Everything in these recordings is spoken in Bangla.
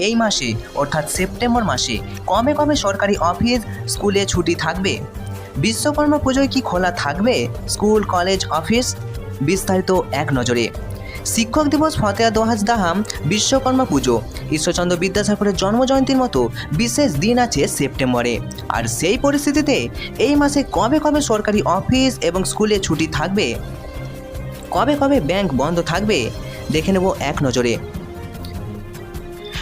এই মাসে, অর্থাৎ সেপ্টেম্বর মাসে, কমে কমে সরকারি অফিস, স্কুলে ছুটি থাকবে। বিশ্বকর্মা পুজোয় কি খোলা থাকবে? School, college, office? বিস্তারিত এক নজরে। শিক্ষক দিবস ফতেয়া দোহাজ দাহাম, বিশ্বকর্মা পুজো। ঈশ্বরচন্দ্র বিদ্যাসাগরের জন্মজয়ন্তীর মতো বিশেষ দিন আছে সেপ্টেম্বরে। আর সেই পরিস্থিতিতে এই মাসে কবে কবে সরকারি অফিস এবং স্কুলে ছুটি থাকবে। কবে কবে ব্যাংক বন্ধ থাকবে? দেখে নেব এক নজরে।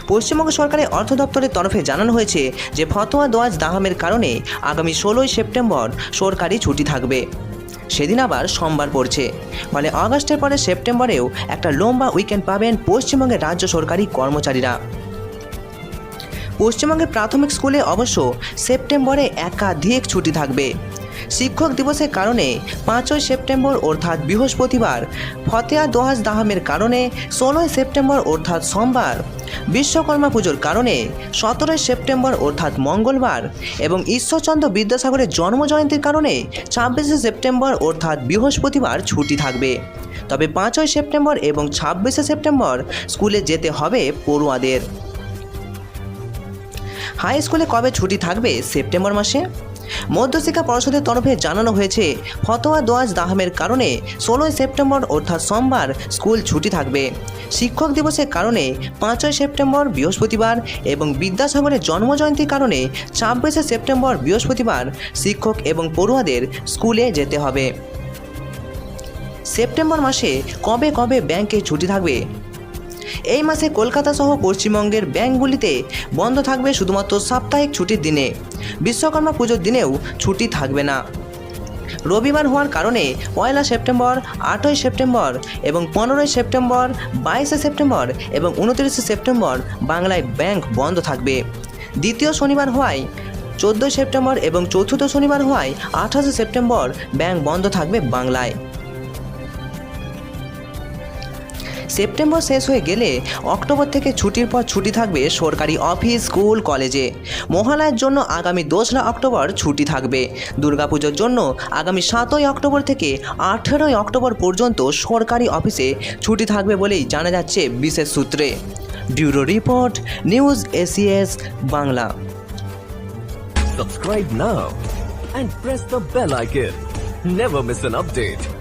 পশ্চিমবঙ্গ সরকারের অর্থ দপ্তরের তরফে জানানো হয়েছে যে ফতোয়া দোয়াজ দাহামের কারণে আগামী ষোলোই সেপ্টেম্বর সরকারি ছুটি থাকবে। সেদিন আবার সোমবার পড়ছে। ফলে আগস্টের পরে সেপ্টেম্বরেও একটা লম্বা উইকেন্ড পাবেন পশ্চিমবঙ্গের রাজ্য সরকারি কর্মচারীরা। পশ্চিমবঙ্গের প্রাথমিক স্কুলে অবশ্য সেপ্টেম্বরে একাধিক ছুটি থাকবে। শিক্ষক দিবসের কারণে পাঁচই সেপ্টেম্বর অর্থাৎ বৃহস্পতিবার ফতেয়া দোহাজ দাহামের কারণে ষোলোই সেপ্টেম্বর অর্থাৎ সোমবার, বিশ্বকর্মা পুজোর কারণে সতেরোই সেপ্টেম্বর অর্থাৎ মঙ্গলবার এবং ঈশ্বরচন্দ্র বিদ্যাসাগরের জন্মজয়ন্তীর কারণে ছাব্বিশে সেপ্টেম্বর অর্থাৎ বৃহস্পতিবার ছুটি থাকবে। তবে পাঁচই সেপ্টেম্বর এবং ছাব্বিশে সেপ্টেম্বর স্কুলে যেতে হবে পড়ুয়াদের। হাই স্কুলে কবে ছুটি থাকবে সেপ্টেম্বর মাসে? মধ্যশিক্ষা পর্ষদের তরফে জানানো হয়েছে, ফতোয়া দোয়াজ দাহামের কারণে ষোলোই সেপ্টেম্বর অর্থাৎ সোমবার স্কুল ছুটি থাকবে। শিক্ষক দিবসের কারণে পাঁচই সেপ্টেম্বর বৃহস্পতিবার এবং বিদ্যাসাগরের জন্মজয়ন্তীর কারণে ছাব্বিশে সেপ্টেম্বর বৃহস্পতিবার শিক্ষক এবং পড়ুয়াদের স্কুলে যেতে হবে। সেপ্টেম্বর মাসে কবে কবে ব্যাংকে ছুটি থাকবে? এই মাসে কলকাতা সহ পশ্চিমবঙ্গের ব্যাংকগুলিতে বন্ধ থাকবে শুধুমাত্র সাপ্তাহিক ছুটির দিনে। বিশ্বকর্মা পুজোর দিনেও ছুটি থাকবে না। রবিবার হওয়ার কারণে পয়লা সেপ্টেম্বর, আটই সেপ্টেম্বর এবং পনেরোই সেপ্টেম্বর, বাইশে সেপ্টেম্বর এবং উনত্রিশে সেপ্টেম্বর বাংলায় ব্যাংক বন্ধ থাকবে। দ্বিতীয় শনিবার হওয়ায় চোদ্দোই সেপ্টেম্বর এবং চতুর্থ শনিবার হওয়ায় আঠাশে সেপ্টেম্বর ব্যাংক বন্ধ থাকবে বাংলায়। সেপ্টেম্বর শেষ হয়ে গেলে অক্টোবর থেকে ছুটির পর ছুটি থাকবে সরকারি অফিস, স্কুল, কলেজে মহালয়ের জন্য আগামী দোসরা অক্টোবর ছুটি থাকবে দুর্গাপুজোর জন্য আগামী সাতই অক্টোবর থেকে আঠেরোই অক্টোবর পর্যন্ত সরকারি অফিসে ছুটি থাকবে বলেই জানা যাচ্ছে বিশেষ সূত্রে bureau report, news ACS Bangla Subscribe now and press the bell icon. Never miss an update.